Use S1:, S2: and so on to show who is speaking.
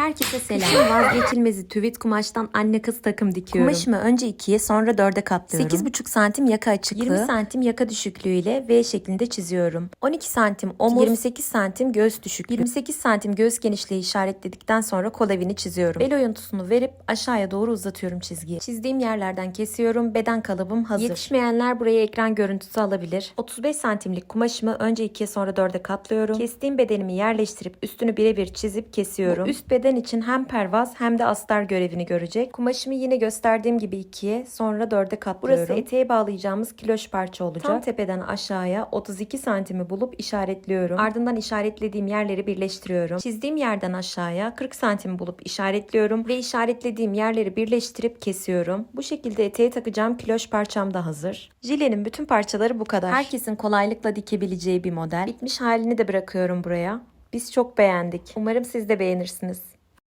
S1: Herkese selam. Vazgeçilmezi tüvit kumaştan anne kız takım dikiyorum. Kumaşımı önce ikiye sonra dörde katlıyorum. 8,5 santim yaka açıklığı. 20 santim yaka düşüklüğüyle V şeklinde çiziyorum. 12 santim omuz. 28 santim göğüs düşüklüğü. 28 santim göğüs genişliği işaretledikten sonra kol evini çiziyorum. Bel oyuntusunu verip aşağıya doğru uzatıyorum çizgiyi. Çizdiğim yerlerden kesiyorum. Beden kalıbım hazır. Yetişmeyenler buraya ekran görüntüsü alabilir. 35 santimlik kumaşımı önce ikiye sonra dörde katlıyorum. Kestiğim bedenimi yerleştirip üstünü birebir çizip kesiyorum. Bu üst beden için hem pervaz hem de astar görevini görecek. Kumaşımı yine gösterdiğim gibi ikiye sonra dörde katlıyorum. Burası eteğe bağlayacağımız kiloş parça olacak. Tam tepeden aşağıya 32 santimi bulup işaretliyorum. Ardından işaretlediğim yerleri birleştiriyorum. Çizdiğim yerden aşağıya 40 santim bulup işaretliyorum ve işaretlediğim yerleri birleştirip kesiyorum. Bu şekilde eteğe takacağım kiloş parçam da hazır. Jilenin bütün parçaları bu kadar. Herkesin kolaylıkla dikebileceği bir model. Bitmiş halini de bırakıyorum buraya. Biz çok beğendik. Umarım siz de beğenirsiniz.